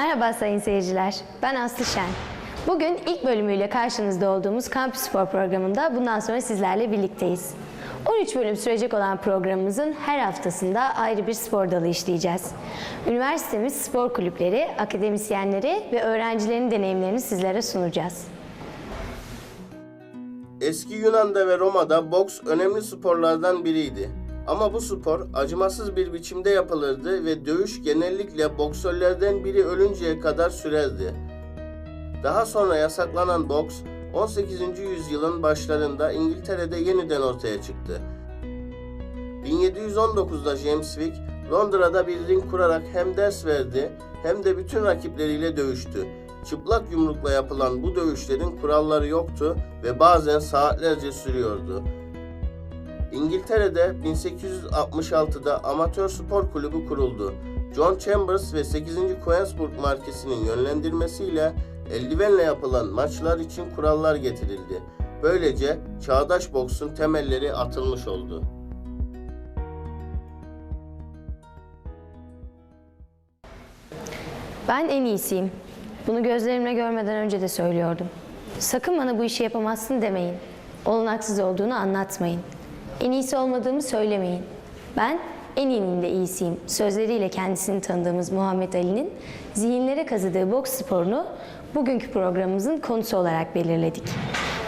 Merhaba sayın seyirciler. Ben Aslı Şen. Bugün ilk bölümüyle karşınızda olduğumuz Kampüs Spor programında bundan sonra sizlerle birlikteyiz. 13 bölüm sürecek olan programımızın her haftasında ayrı bir spor dalı işleyeceğiz. Üniversitemiz spor kulüpleri, akademisyenleri ve öğrencilerin deneyimlerini sizlere sunacağız. Eski Yunan'da ve Roma'da boks önemli sporlardan biriydi. Ama bu spor acımasız bir biçimde yapılırdı ve dövüş genellikle boksörlerden biri ölünceye kadar sürerdi. Daha sonra yasaklanan boks 18. yüzyılın başlarında İngiltere'de yeniden ortaya çıktı. 1719'da James Vick Londra'da bir ring kurarak hem ders verdi hem de bütün rakipleriyle dövüştü. Çıplak yumrukla yapılan bu dövüşlerin kuralları yoktu ve bazen saatlerce sürüyordu. İngiltere'de 1866'da amatör spor kulübü kuruldu. John Chambers ve 8. Queensburg markesinin yönlendirmesiyle eldivenle yapılan maçlar için kurallar getirildi. Böylece çağdaş boksun temelleri atılmış oldu. Ben en iyisiyim. Bunu gözlerimle görmeden önce de söylüyordum. Sakın bana bu işi yapamazsın demeyin. Olanaksız olduğunu anlatmayın. En iyisi olmadığımı söylemeyin. Ben en iyinin de iyisiyim. Sözleriyle kendisini tanıdığımız Muhammed Ali'nin zihinlere kazıdığı boks sporunu bugünkü programımızın konusu olarak belirledik.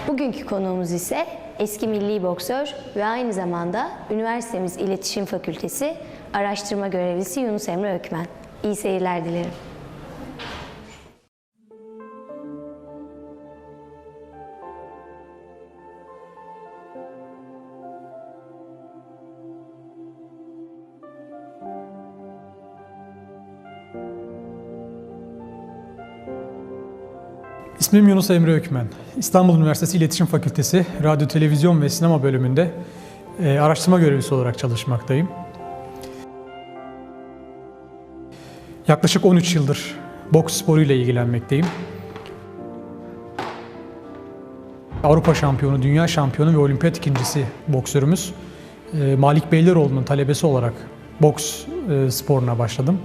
Bugünkü konuğumuz ise eski milli boksör ve aynı zamanda üniversitemiz İletişim Fakültesi araştırma görevlisi Yunus Emre Ökmen. İyi seyirler dilerim. İsmim Yunus Emre Ökmen. İstanbul Üniversitesi İletişim Fakültesi Radyo, Televizyon ve Sinema bölümünde e, araştırma görevlisi olarak çalışmaktayım. Yaklaşık 13 yıldır boks sporuyla ilgilenmekteyim. Avrupa şampiyonu, dünya şampiyonu ve olimpiyat ikincisi boksörümüz e, Malik Beyleroğlu'nun talebesi olarak boks e, sporuna başladım.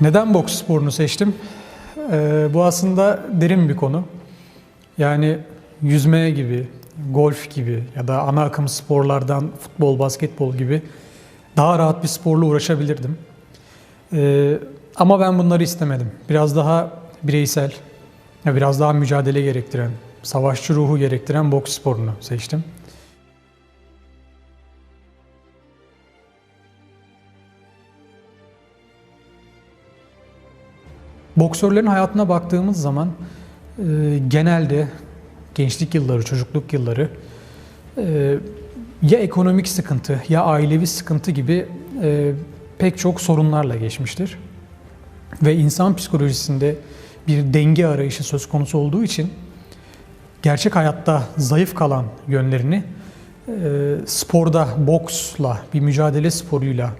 Neden boks sporunu seçtim? Ee, bu aslında derin bir konu. Yani yüzme gibi, golf gibi ya da ana akım sporlardan futbol, basketbol gibi daha rahat bir sporla uğraşabilirdim. Ee, ama ben bunları istemedim. Biraz daha bireysel, biraz daha mücadele gerektiren, savaşçı ruhu gerektiren boks sporunu seçtim. Boksörlerin hayatına baktığımız zaman e, genelde gençlik yılları, çocukluk yılları e, ya ekonomik sıkıntı ya ailevi sıkıntı gibi e, pek çok sorunlarla geçmiştir. Ve insan psikolojisinde bir denge arayışı söz konusu olduğu için gerçek hayatta zayıf kalan yönlerini e, sporda boksla, bir mücadele sporuyla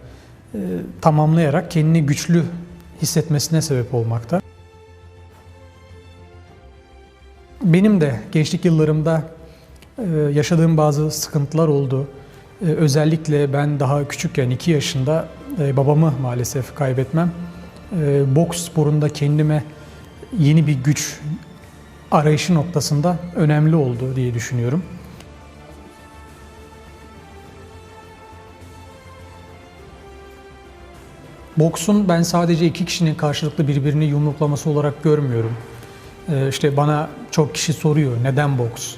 e, tamamlayarak kendini güçlü hissetmesine sebep olmakta. Benim de gençlik yıllarımda e, yaşadığım bazı sıkıntılar oldu. E, Özellikle ben daha küçükken 2 yaşında e, babamı maalesef kaybetmem. Boks sporunda kendime yeni bir güç arayışı noktasında önemli oldu diye düşünüyorum. Boksun ben sadece iki kişinin karşılıklı birbirini yumruklaması olarak görmüyorum. Ee, işte bana çok kişi soruyor neden boks?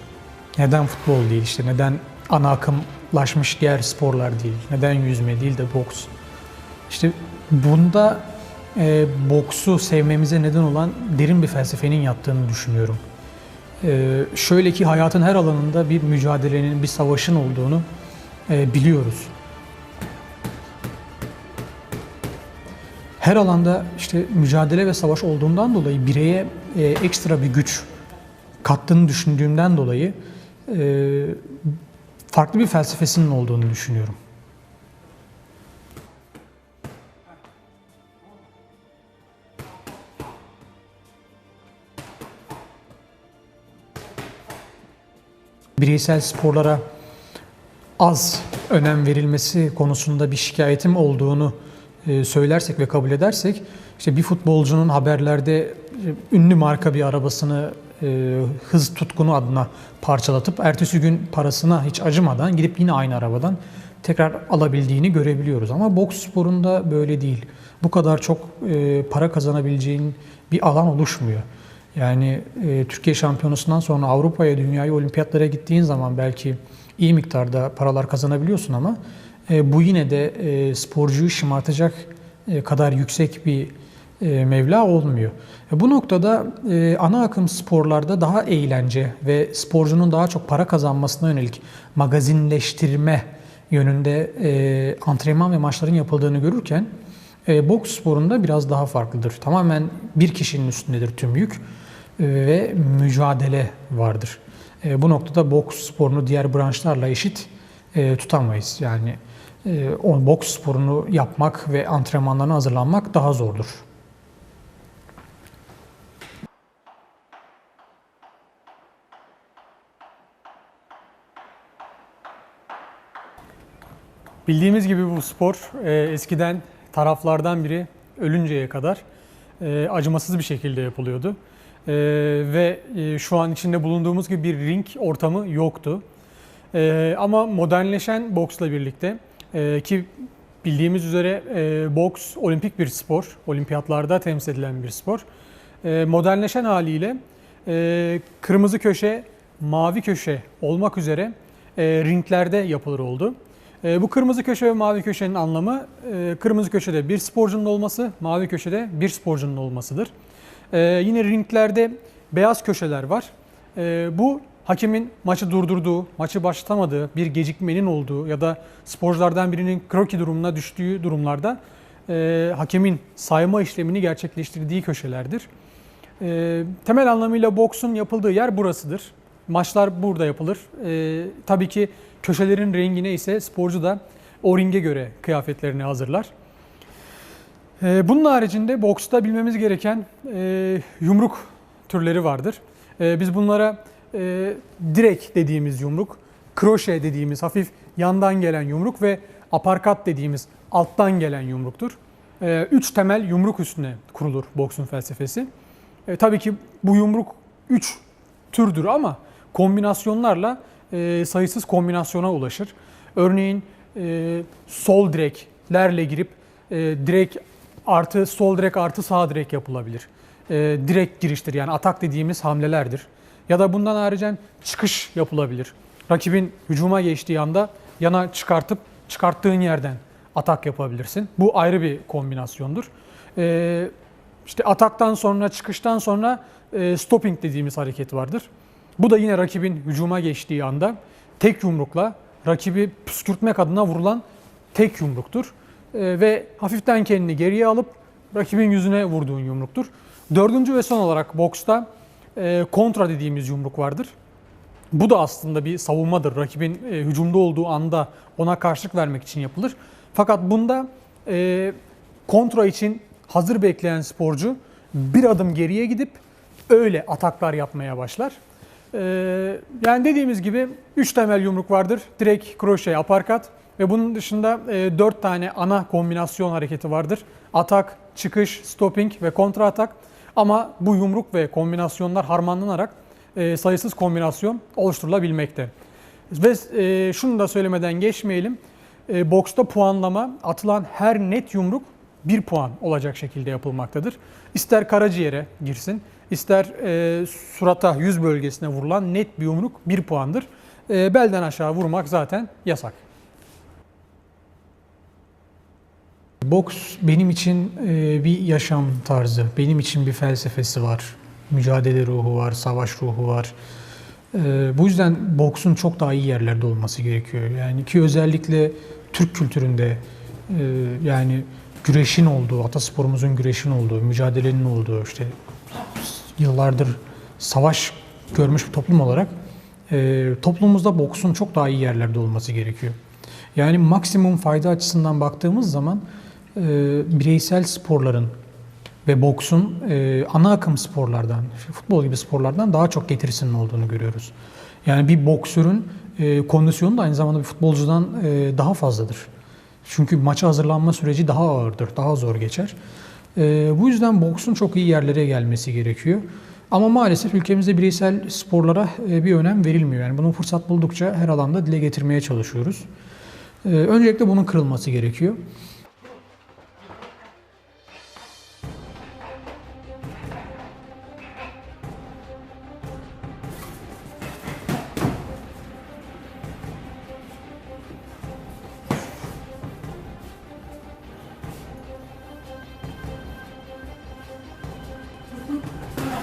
Neden futbol değil işte neden ana akımlaşmış diğer sporlar değil? Neden yüzme değil de boks? İşte bunda e, boksu sevmemize neden olan derin bir felsefenin yattığını düşünüyorum. E, şöyle ki hayatın her alanında bir mücadelenin, bir savaşın olduğunu e, biliyoruz. Her alanda işte mücadele ve savaş olduğundan dolayı bireye e, ekstra bir güç kattığını düşündüğümden dolayı e, farklı bir felsefesinin olduğunu düşünüyorum. Bireysel sporlara az önem verilmesi konusunda bir şikayetim olduğunu söylersek ve kabul edersek işte bir futbolcunun haberlerde e, ünlü marka bir arabasını e, hız tutkunu adına parçalatıp ertesi gün parasına hiç acımadan gidip yine aynı arabadan tekrar alabildiğini görebiliyoruz. Ama boks sporunda böyle değil. Bu kadar çok e, para kazanabileceğin bir alan oluşmuyor. Yani e, Türkiye şampiyonusundan sonra Avrupa'ya, dünyaya, olimpiyatlara gittiğin zaman belki iyi miktarda paralar kazanabiliyorsun ama e, bu yine de e, sporcuyu şımartacak e, kadar yüksek bir e, mevla olmuyor. E, bu noktada e, ana akım sporlarda daha eğlence ve sporcunun daha çok para kazanmasına yönelik magazinleştirme yönünde e, antrenman ve maçların yapıldığını görürken e, boks sporunda biraz daha farklıdır. Tamamen bir kişinin üstündedir tüm yük e, ve mücadele vardır. E, bu noktada boks sporunu diğer branşlarla eşit e, tutamayız. Yani e, boks sporunu yapmak ve antrenmanlarına hazırlanmak daha zordur. Bildiğimiz gibi bu spor e, eskiden taraflardan biri ölünceye kadar e, acımasız bir şekilde yapılıyordu. E, ve e, şu an içinde bulunduğumuz gibi bir ring ortamı yoktu. E, ama modernleşen boksla birlikte e, ki bildiğimiz üzere e, boks olimpik bir spor, olimpiyatlarda temsil edilen bir spor. E, modernleşen haliyle e, kırmızı köşe, mavi köşe olmak üzere e, ringlerde yapılır oldu. E, bu kırmızı köşe ve mavi köşenin anlamı e, kırmızı köşede bir sporcunun olması, mavi köşede bir sporcunun olmasıdır. E, yine ringlerde beyaz köşeler var. E, bu hakemin maçı durdurduğu, maçı başlatamadığı, bir gecikmenin olduğu ya da sporculardan birinin kroki durumuna düştüğü durumlarda e, hakemin sayma işlemini gerçekleştirdiği köşelerdir. E, temel anlamıyla boksun yapıldığı yer burasıdır. Maçlar burada yapılır. E, tabii ki köşelerin rengine ise sporcu da o ringe göre kıyafetlerini hazırlar. E, bunun haricinde boksta bilmemiz gereken e, yumruk türleri vardır. E, biz bunlara e, direk dediğimiz yumruk, kroşe dediğimiz hafif yandan gelen yumruk ve aparkat dediğimiz alttan gelen yumruktur. E, üç temel yumruk üstüne kurulur boksun felsefesi. E, tabii ki bu yumruk üç türdür ama kombinasyonlarla e, sayısız kombinasyona ulaşır. Örneğin e, sol direklerle girip e, direk artı sol direk artı sağ direk yapılabilir. E, direkt giriştir yani atak dediğimiz hamlelerdir. Ya da bundan haricen çıkış yapılabilir. Rakibin hücuma geçtiği anda yana çıkartıp çıkarttığın yerden atak yapabilirsin. Bu ayrı bir kombinasyondur. E, işte ataktan sonra, çıkıştan sonra e, stopping dediğimiz hareket vardır. Bu da yine rakibin hücuma geçtiği anda tek yumrukla rakibi püskürtmek adına vurulan tek yumruktur. E, ve hafiften kendini geriye alıp rakibin yüzüne vurduğun yumruktur. Dördüncü ve son olarak boksta kontra dediğimiz yumruk vardır. Bu da aslında bir savunmadır. Rakibin e, hücumda olduğu anda ona karşılık vermek için yapılır. Fakat bunda e, kontra için hazır bekleyen sporcu bir adım geriye gidip öyle ataklar yapmaya başlar. Ee, yani dediğimiz gibi 3 temel yumruk vardır. Direkt, kroşe, aparkat ve bunun dışında 4 tane ana kombinasyon hareketi vardır. Atak, çıkış, stopping ve kontra atak. Ama bu yumruk ve kombinasyonlar harmanlanarak e, sayısız kombinasyon oluşturulabilmekte. Ve e, şunu da söylemeden geçmeyelim. E, boksta puanlama atılan her net yumruk 1 puan olacak şekilde yapılmaktadır. İster karaciğere girsin, ister e, surata, yüz bölgesine vurulan net bir yumruk 1 puandır. E, belden aşağı vurmak zaten yasak. Boks benim için e, bir yaşam tarzı, benim için bir felsefesi var. Mücadele ruhu var, savaş ruhu var. E, bu yüzden boksun çok daha iyi yerlerde olması gerekiyor. Yani ki özellikle Türk kültüründe e, yani güreşin olduğu, atasporumuzun güreşin olduğu, mücadelenin olduğu işte yıllardır savaş görmüş bir toplum olarak toplumumuzda boksun çok daha iyi yerlerde olması gerekiyor. Yani maksimum fayda açısından baktığımız zaman e, bireysel sporların ve boksun e, ana akım sporlardan, futbol gibi sporlardan daha çok getirisinin olduğunu görüyoruz. Yani bir boksörün e, kondisyonu da aynı zamanda bir futbolcudan e, daha fazladır. Çünkü maça hazırlanma süreci daha ağırdır, daha zor geçer. Ee, bu yüzden boksun çok iyi yerlere gelmesi gerekiyor. Ama maalesef ülkemizde bireysel sporlara bir önem verilmiyor. Yani bunu fırsat buldukça her alanda dile getirmeye çalışıyoruz. Ee, öncelikle bunun kırılması gerekiyor.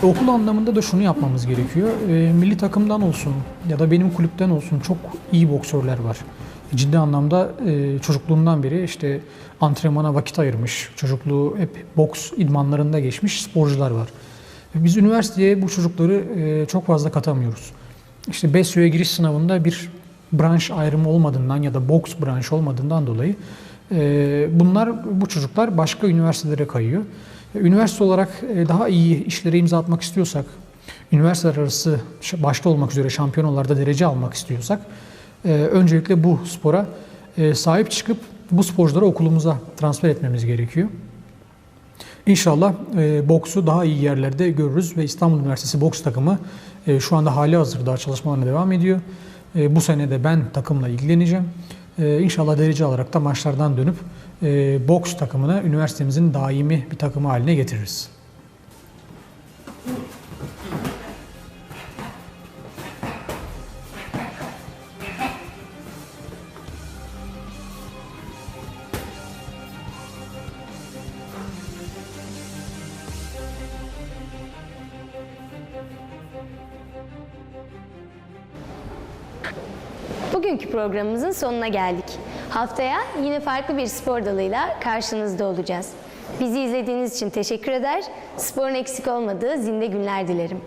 Okul anlamında da şunu yapmamız gerekiyor. E, milli takımdan olsun ya da benim kulüpten olsun çok iyi boksörler var. Ciddi anlamda e, çocukluğundan beri işte antrenmana vakit ayırmış, çocukluğu hep boks idmanlarında geçmiş sporcular var. Ve Biz üniversiteye bu çocukları e, çok fazla katamıyoruz. İşte BESYO'ya giriş sınavında bir branş ayrımı olmadığından ya da boks branşı olmadığından dolayı e, bunlar bu çocuklar başka üniversitelere kayıyor. Üniversite olarak e, daha iyi işlere imza atmak istiyorsak, üniversiteler arası başta olmak üzere şampiyonalarda derece almak istiyorsak, e, öncelikle bu spora e, sahip çıkıp bu sporcuları okulumuza transfer etmemiz gerekiyor. İnşallah e, boksu daha iyi yerlerde görürüz ve İstanbul Üniversitesi boks takımı e, şu anda hali hazırda çalışmalarına devam ediyor. E, bu sene de ben takımla ilgileneceğim. E, inşallah derece alarak da maçlardan dönüp e, boks takımını üniversitemizin daimi bir takımı haline getiririz. Bugünkü programımızın sonuna geldik. Haftaya yine farklı bir spor dalıyla karşınızda olacağız. Bizi izlediğiniz için teşekkür eder, sporun eksik olmadığı zinde günler dilerim.